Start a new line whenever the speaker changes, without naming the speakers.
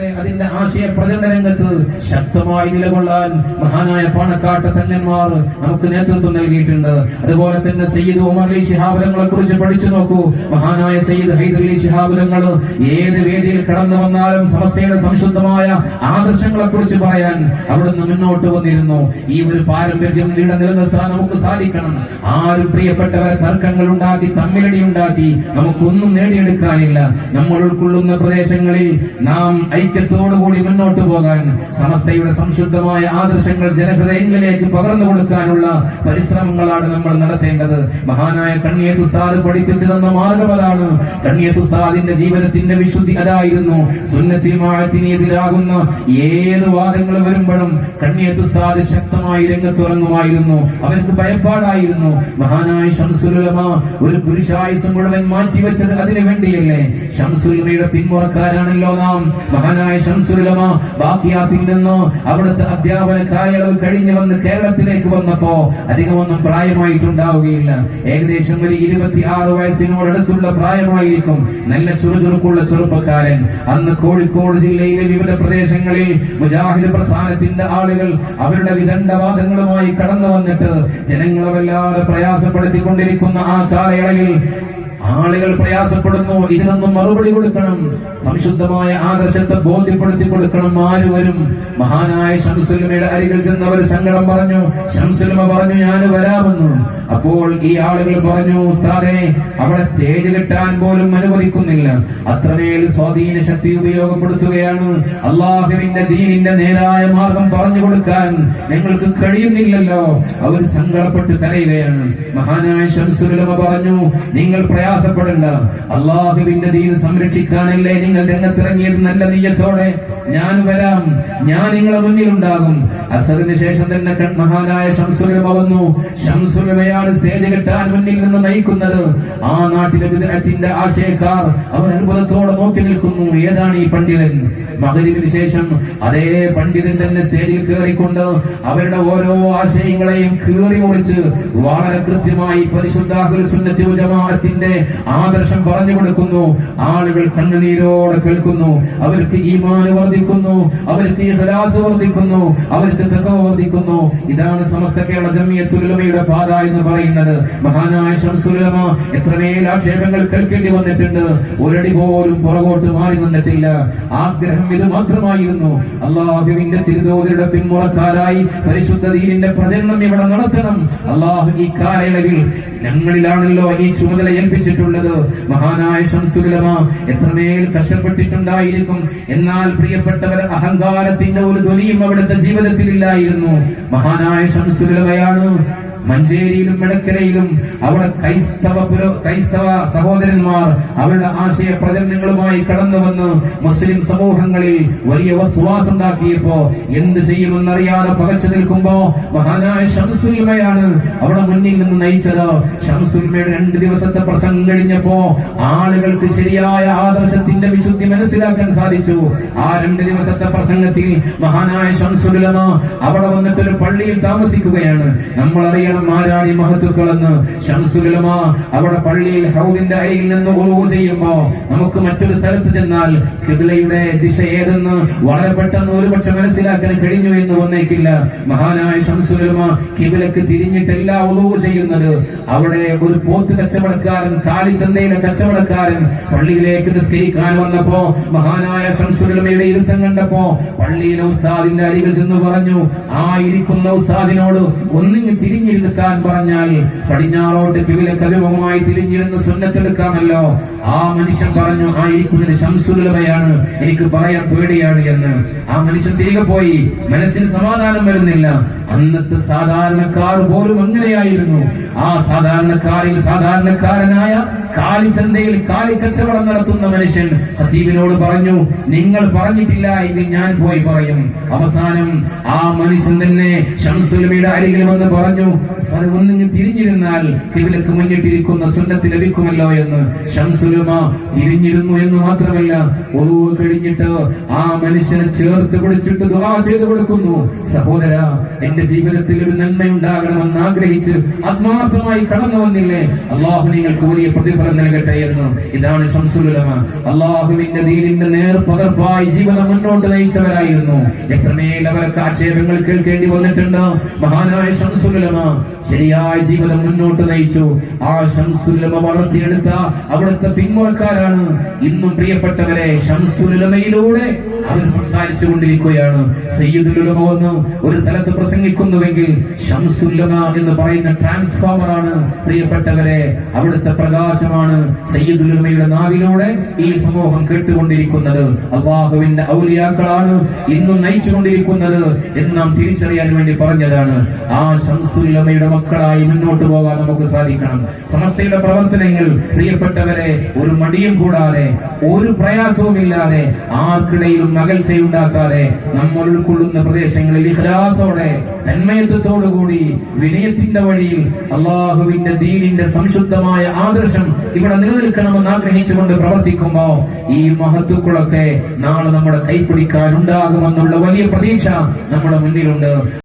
അതിന്റെ ആശയ പ്രചരണ രംഗത്ത് ശക്തമായി നിലകൊള്ളാൻ മഹാനായ പാണക്കാട്ട തങ്ങന്മാർ നമുക്ക് നേതൃത്വം നൽകിയിട്ടുണ്ട്. അതുപോലെ തന്നെ സയ്യിദ് ഉമർ അലി ശിഹാബുലങ്ങളെ കുറിച്ച് പഠിച്ചു നോക്കൂ. മഹാനായ സയ്യിദ് ഹൈദർ അലി ശിഹാബുലങ്ങൾ ഏത് വേദിയിൽ കടന്നു വന്നാലും സമസ്തയുടെ സംശുദ്ധമായ ആദർശങ്ങളെ കുറിച്ച് പറയാൻ അവിടുന്ന് മുന്നോട്ട് വന്നിരുന്നു. ഈ ഒരു പാരമ്പര്യം ഇവിടെ നിലനിർത്താൻ നമുക്ക് സാധിക്കണം. ആരും പ്രിയപ്പെട്ടവരെ തർക്കങ്ങൾ ഉണ്ടാക്കി തമ്മിലടി ഉണ്ടാക്കി നമുക്കൊന്നും നേടിയെടുക്കാനില്ല. നമ്മൾ ഉൾക്കൊള്ളുന്ന പ്രദേശങ്ങളിൽ നാം ഐക്യത്തോടുകൂടി മുന്നോട്ട് പോകാൻ സമസ്തയുടെ സംശുദ്ധമായ ആദർശങ്ങൾ ജനഹൃദയങ്ങളിലേക്ക് പകർന്നു കൊടുക്കാനുള്ള പരിശ്രമങ്ങളാണ് നമ്മൾ നടത്തേണ്ടത്. മഹാനായ കണ്ണിയത്ത് ഉസ്താദ് പഠിപ്പിച്ചു തന്ന മാർഗം അതാണ്. കണ്ണിയത്ത് ഉസ്താദിന്റെ ജീവിതത്തിന്റെ വിശുദ്ധി അതായിരുന്നു. സുന്നത്തിനെതിരാകുന്ന ഏത് വാദങ്ങൾ വരുമ്പോഴും കണ്ണിയത്ത് ഉസ്താദ് ശക്തമായി രംഗത്തുറങ്ങുമായിരുന്നു. അവർക്ക് ഭയപ്പാടായിരുന്നു. മഹാനായ ഷംസുലമ ഒരു പുരുഷായുസം മുഴുവൻ മാറ്റിവെച്ചത് അതിനു വേണ്ടിയല്ലേ? ഷംസുലമയുടെ പിന്മുറക്കാരാണല്ലോ നാം. മഹാനായ ഷംസുലമ ബാക്കിയാത്തിൽ നിന്ന് അവിടുത്തെ അധ്യാപന കാലയളവ് കഴിഞ്ഞു വന്ന് കേരളത്തിലേക്ക് വന്നപ്പോ അധികമൊന്നും പ്രായമായിട്ടുണ്ടാവുകയില്ല. ഏകദേശം ഒരു ഇരുപത്തി ആറ് വയസ്സിനോടടുത്തുള്ള പ്രായമായിരിക്കും. നല്ല ചുറുചുറുക്കുള്ള ചെറുപ്പക്കാരൻ. അന്ന് കോഴിക്കോട് ജില്ലയിലെ വിവിധ പ്രദേശങ്ങളിൽ മുജാഹിദ് പ്രസ്ഥാനത്തിന്റെ ആളുകൾ അവരുടെ വിദണ്ഡവാദങ്ങളുമായി കടന്നു വന്നിട്ട് ജനങ്ങളെ വല്ലാതെ പ്രയാസപ്പെടുത്തിക്കൊണ്ടിരിക്കുന്ന ആ കാലയളവിൽ ആളുകൾ പ്രയാസപ്പെടുന്നു ഇതിനൊന്നും മറുപടി കൊടുക്കണം. സംശുദ്ധമായ ആദർശത്തെ ബോധ്യപ്പെടുത്തി കൊടുക്കണം ആര് വരും? മഹാനായ ശംസുലമയുടെ അരികിൽ ചെന്നവർ സങ്കടം പറഞ്ഞു ശംസുലമ പറഞ്ഞു ഞാൻ വരാമെന്ന്. അപ്പോൾ ഈ ആളുകൾ പറഞ്ഞു ഉസ്താദേ അവിടെ സ്റ്റേജ് കിട്ടാൻ പോലും അനുവദിക്കുന്നില്ല. അത്രമേൽ സ്വാധീന ശക്തി ഉപയോഗപ്പെടുത്തുകയാണ്. അള്ളാഹുവിന്റെ ദീനിന്റെ നേരായ മാർഗം പറഞ്ഞു കൊടുക്കാൻ ഞങ്ങൾക്ക് കഴിയുന്നില്ലല്ലോ. അവർ സങ്കടപ്പെട്ട് കരയുകയാണ്. മഹാനായ ശംസുലമ പറഞ്ഞു നിങ്ങൾ പ്രയാസപ്പെടണ്ട അള്ളാഹുവിന്റെ ദീൻ സംരക്ഷിക്കാനല്ലേ നിങ്ങൾ രംഗത്തിറങ്ങിയത് നല്ല നീയത്തോടെ? ഞാൻ വരാം. ഞാൻ നിങ്ങളെ മുന്നിൽ ഉണ്ടാകും അസറിന് ശേഷം തന്നെ മഹാനായ ഷംസുലമ വന്നു. ഷംസുലമയാണ് സ്റ്റേജ് കെട്ടാൻ മുന്നിൽ നിന്ന് നയിക്കുന്നത്. ആ നാട്ടിലെ വിദഗ്ധത്തിന്റെ ആശയക്കാർ അവർ അത്ഭുതത്തോടെ നോക്കി നിൽക്കുന്നു. ഏതാണ് ഈ പണ്ഡിതൻ? മകരിവിന് ശേഷം അതേ പണ്ഡിതൻ തന്നെ സ്റ്റേജിൽ കയറിക്കൊണ്ട് അവരുടെ ഓരോ ആശയങ്ങളെയും കീറി മുറിച്ച് വളരെ കൃത്യമായി പരിശുദ്ധാഹുൽ സുന്നത്തി ജമാഅത്തിന്റെ ആദർശം പറഞ്ഞു കൊടുക്കുന്നു. ആളുകൾ കണ്ണുനീരോടെ കേൾക്കുന്നു. അവർക്ക് ഈമാൻ വർദ്ധിക്കുന്നു. അവർക്ക് ഇഖ്ലാസ് വർദ്ധിക്കുന്നു. അവർക്ക് തഖവ വർദ്ധിക്കുന്നു. ഇതാണ് സമസ്ത കേരള ജമിയത്തുൽ ഉലമയുടെ പാത എന്ന് പറയുന്നത്. മഹാനായ ശംസുലമ എത്രമേൽ ആക്ഷേപങ്ങൾ കേൾക്കേണ്ടി വന്നിട്ടുണ്ട്. ഒരടി പോലും പുറകോട്ട് മാറി നിന്നിട്ടില്ല. ആഗ്രഹം ഇത് മാത്രമായിരുന്നു. അള്ളാഹുവിന്റെ തിരുതോതിയുടെ പിന്മുറക്കാരായി പരിശുദ്ധ ദീനിന്റെ പ്രചരണം ഇവിടെ നടത്തണം. അള്ളാഹു ഈ കാലയളവിൽ ഞങ്ങളിലാണല്ലോ ഈ ചുമതല ഏൽപ്പിച്ചിട്ടുള്ളത്. മഹാനായ ശംസുലമ എത്രമേൽ കഷ്ടപ്പെട്ടിട്ടുണ്ടായിരിക്കും. എന്നാൽ പ്രിയപ്പെട്ടവർ അഹങ്കാരത്തിന്റെ ഒരു ധ്വനിയും അവിടുത്തെ ജീവിതത്തിൽ ഇല്ലായിരുന്നു മഹാനായ ശംസുലമയാണ് മഞ്ചേരിയിലും മെടക്കരയിലും അവിടെ ക്രൈസ്തവ ക്രൈസ്തവ സഹോദരന്മാർ അവരുടെ ആശയ പ്രചരണങ്ങളുമായി കടന്നു വന്ന് മുസ്ലിം സമൂഹങ്ങളിൽ വലിയ വസ്വാസം ഉണ്ടാക്കിയപ്പോ എന്ത് ചെയ്യുമെന്നറിയാതെ പകച്ചു നിൽക്കുമ്പോ മഹാനായ ഷംസുൽമയാണ് അവിടെ മുന്നിൽ നിന്ന് നയിച്ചത്. ഷംസുൽമയുടെ രണ്ട് ദിവസത്തെ പ്രസംഗം കഴിഞ്ഞപ്പോ ആളുകൾക്ക് ശരിയായ ആദർശത്തിന്റെ വിശുദ്ധി മനസ്സിലാക്കാൻ സാധിച്ചു. ആ രണ്ട് ദിവസത്തെ പ്രസംഗത്തിൽ മഹാനായ ഷംസുലമ അവിടെ വന്നിട്ട് ഒരു പള്ളിയിൽ താമസിക്കുകയാണ്. നമ്മൾ അറിയണം ആരാണ് ഈ മഹത്തുക്കളെന്ന് ശംസുകളുമാ അവിടെ പള്ളിയിൽ ഹൗദിന്റെ അരിയിൽ നിന്ന് ഉളവ് ചെയ്യുമ്പോ നമുക്ക് മറ്റൊരു സ്ഥലത്ത് ചെന്നാൽ കിബിലയുടെ ദിശ ഏതെന്ന് വളരെ പെട്ടെന്ന് ഒരുപക്ഷെ മനസ്സിലാക്കാൻ കഴിഞ്ഞു എന്ന് വന്നേക്കില്ല. മഹാനായ ശംസുകളുമാ കിബിലക്ക് തിരിഞ്ഞിട്ടല്ല ഉളവ് ചെയ്യുന്നത്. അവിടെ ഒരു പോത്ത് കച്ചവടക്കാരൻ കാലിച്ചന്തയിലെ കച്ചവടക്കാരൻ പള്ളിയിലേക്ക് നിസ്കരിക്കാൻ വന്നപ്പോ മഹാനായ ഷംസുലമയുടെ ഇരുത്തം കണ്ടപ്പോ പള്ളിയിലെ ഉസ്താദിന്റെ അരികിൽ ചെന്ന് പറഞ്ഞു ആ ഇരിക്കുന്ന ഉസ്താദിനോട് ഒന്നിങ്ങ് തിരിഞ്ഞിരുക്കാൻ പറഞ്ഞാൽ പടിഞ്ഞാറോട്ട് കിവിലെ കലുപമായി തിരിഞ്ഞിരുന്ന് സുന്നത്തെടുക്കാമല്ലോ ആ മനുഷ്യൻ പറഞ്ഞു ആ ഇരിക്കുന്നതിന് എനിക്ക് പറയാൻ പേടിയാണ് എന്ന്. ആ മനുഷ്യൻ തിരികെ പോയി. മനസ്സിന് സമാധാനം വരുന്നില്ല. അന്നത്തെ സാധാരണക്കാർ പോലും അങ്ങനെയായിരുന്നു. ആ സാധാരണക്കാരിൽ സാധാരണക്കാരനായ കാലിച്ചന്തയിൽ കാലി കച്ചവടം നടത്തുന്ന മനുഷ്യൻ ഹത്തീബിനോട് പറഞ്ഞു നിങ്ങൾ പറഞ്ഞിട്ടില്ല എങ്കിൽ ഞാൻ പോയി പറയും. അവസാനം ആ മനുഷ്യൻ തന്നെ ഷംസുലമിയുടെ അരികിൽ വന്ന് പറഞ്ഞു "സാർ, ഒന്നിങ്ങ് തിരിഞ്ഞിരുന്നാൽ കിവിലക്ക് മുന്നിട്ടിരിക്കുന്ന സുന്നത്ത് ലഭിക്കുമല്ലോ എന്ന്. ഷംസുലമ തിരിഞ്ഞിരുന്നു എന്ന് മാത്രമല്ല ഒതുവ് കഴിഞ്ഞിട്ട് ആ മനുഷ്യനെ ചേർത്ത് പിടിച്ചിട്ട് ദുവാ ചെയ്തു കൊടുക്കുന്നു. സഹോദര എന്റെ ജീവിതത്തിൽ ഒരു നന്മയുണ്ടാകണമെന്ന് ആഗ്രഹിച്ച് ആത്മാർത്ഥമായി കടന്നു വന്നില്ലേ? അള്ളാഹു നിങ്ങൾക്ക് വലിയ പ്രതിഫലം പ്രതിഫലം നൽകട്ടെ എന്ന് ഇതാണ് ശംസുലുലമ അള്ളാഹുവിന്റെ ദീനിന്റെ നേർ പകർപ്പായി ജീവിതം മുന്നോട്ട് നയിച്ചവരായിരുന്നു. എത്രമേൽ അവർക്ക് ആക്ഷേപങ്ങൾ കേൾക്കേണ്ടി വന്നിട്ടുണ്ട്. മഹാനായ ശംസുലുലമ ശരിയായ ജീവിതം മുന്നോട്ട് നയിച്ചു. ആ ശംസുലമ വളർത്തിയെടുത്ത അവിടുത്തെ പിന്മുറക്കാരാണ്. ഇന്നും പ്രിയപ്പെട്ടവരെ ശംസുലുലമയിലൂടെ അവർ സംസാരിച്ചു കൊണ്ടിരിക്കുകയാണ് സയ്യിദുലുലമ ഒരു സ്ഥലത്ത് പ്രസംഗിക്കുന്നുവെങ്കിൽ എന്ന് പറയുന്ന ട്രാൻസ്ഫോമർ ആണ്. പ്രിയപ്പെട്ടവരെ അവിടുത്തെ പ്രകാശമാണ് സയ്യിദുലുലമയുടെ നാവിലൂടെ ഈ സമൂഹം കേട്ടുകൊണ്ടിരിക്കുന്നത്. അള്ളാഹുവിന്റെ ഔലിയാക്കളാണ് ഇന്നും നയിച്ചുകൊണ്ടിരിക്കുന്നത് എന്ന് നാം തിരിച്ചറിയാൻ വേണ്ടി പറഞ്ഞതാണ്. ആ ഷംസുല്ലമയുടെ മക്കളായി മുന്നോട്ട് പോകാൻ നമുക്ക് സാധിക്കണം. സമസ്തയുടെ പ്രവർത്തനങ്ങൾ പ്രിയപ്പെട്ടവരെ ഒരു മടിയും കൂടാതെ ഒരു പ്രയാസവും ഇല്ലാതെ ആർക്കിടയിലും അകൽച്ചയുണ്ടാക്കാതെ നമ്മൾ ഉൾക്കൊള്ളുന്ന പ്രദേശങ്ങളിൽ ഇഖ്ലാസോടെ തന്മയത്വത്തോടുകൂടി വിനയത്തിന്റെ വഴിയിൽ അള്ളാഹുവിന്റെ ദീനിന്റെ സംശുദ്ധമായ ആദർശം ഇവിടെ നിലനിൽക്കണമെന്ന് ആഗ്രഹിച്ചുകൊണ്ട് പ്രവർത്തിക്കുമ്പോ ഈ മഹത്തുക്കളൊക്കെ നാളെ നമ്മുടെ കൈപ്പിടിക്കാനുണ്ടാകുമെന്നുള്ള വലിയ പ്രതീക്ഷ നമ്മുടെ മുന്നിലുണ്ട്.